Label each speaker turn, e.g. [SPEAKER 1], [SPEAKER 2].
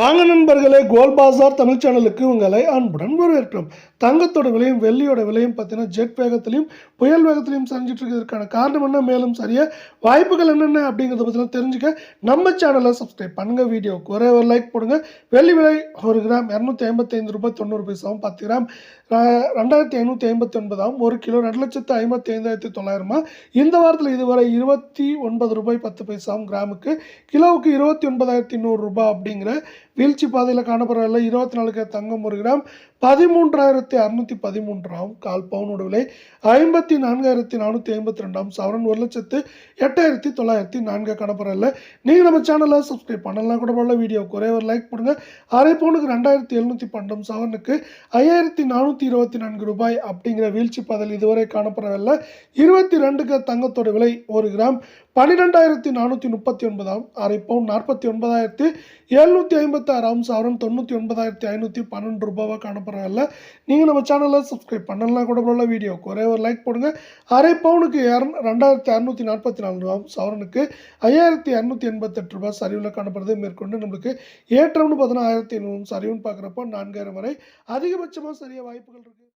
[SPEAKER 1] வாங்க நண்பர்களே கோல் பாசார் தமிழ் சேனலுக்கு உங்களை அன்புடன் வரவேற்கிறோம். தங்கத்தோட விலையும் வெள்ளியோட விலையும் பார்த்தீங்கன்னா ஜெட் வேகத்திலையும் புயல் வேகத்திலையும் சரிஞ்சிட்டு இருக்கிறதுக்கான காரணம் என்ன? மேலும் சரியா வாய்ப்புகள் என்னென்ன அப்படிங்கிறத பற்றிலாம் தெரிஞ்சுக்க நம்ம சேனலை சப்ஸ்கிரைப் பண்ணுங்கள் வீடியோவுக்கு ஒரே ஒரு லைக் போடுங்க. வெள்ளி விலை ஒரு கிராம் இரநூத்தி ஐம்பத்தைந்து ரூபாய் தொண்ணூறு பைசாவும் பத்து கிராம் ரெண்டாயிரத்தி ஐநூற்றி ஐம்பத்தி ஒன்பதாம் ஒரு கிலோ ரெண்டு லட்சத்து ஐம்பத்தி ஐந்தாயிரத்தி தொள்ளாயிரமா? இந்த வாரத்தில் இதுவரை இருபத்தி ஒன்பது ரூபாய் பத்து பைசாவும் கிராமுக்கு கிலோவுக்கு இருபத்தி ஒன்பதாயிரத்தி நூறு ரூபாய் அப்படிங்கிற வீழ்ச்சி பாதையில் காணப்படுறதில்ல இருபத்தி நாலு கிராம் தங்கம் ஒரு கிராம். பதிமூன்றாயிரத்தி அறுநூத்தி பதிமூன்றாம் கால் பவுனோட விலை ஐம்பத்தி நான்காயிரத்தி நானூற்றி ஐம்பத்தி ரெண்டாம் சவரன் ஒரு லட்சத்து எட்டாயிரத்தி தொள்ளாயிரத்தி நான்கு கணப்பரில் நீங்கள் நம்ம சேனலை சப்ஸ்கிரைப் பண்ணலாம் கூட போல வீடியோ குறைய ஒரு லைக் பண்ணுங்க அரை பவுனுக்கு ரெண்டாயிரத்தி எழுநூற்றி பன்னெண்டு சவரனுக்கு ஐயாயிரத்தி நானூற்றி இருபத்தி நான்கு ரூபாய் அப்படிங்கிற வீழ்ச்சி பதில் இதுவரை காணப்படவில்லை. இருபத்தி ரெண்டுக்கு தங்கத்தோட விலை ஒரு கிராம் பன்னிரெண்டாயிரத்தி நானூற்றி முப்பத்தி ஒன்பதாம் அரை பவுன் நாற்பத்தி ஒன்பதாயிரத்தி எழுநூற்றி ஐம்பத்தி ஆறாம் சவரன் தொண்ணூற்றி ஒன்பதாயிரத்தி ஐநூற்றி பன்னெண்டு ரூபாவாக காணப்படவில்லை நீங்கள் நம்ம சேனலை சப்ஸ்கிரைப் பண்ணலாம் கூட போல வீடியோ ஒரே ஒரு லைக் போடுங்க. அரை பவுனுக்கு இரநூ ரெண்டாயிரத்தி அறுநூற்றி நாற்பத்தி நாலு ரூபா சவரனுக்கு ஐயாயிரத்தி இரநூத்தி எண்பத்தெட்டு ரூபாய் சரிவில் காணப்படுறது மேற்கொண்டு நம்மளுக்கு ஏற்றம்னு பார்த்தீங்கன்னா ஆயிரத்தி ஐநூறு சரிவுன்னு பார்க்குறப்போ நான்காயிரம் வரை அதிகபட்சமாக சரியாக வாய்ப்புகள் இருக்குது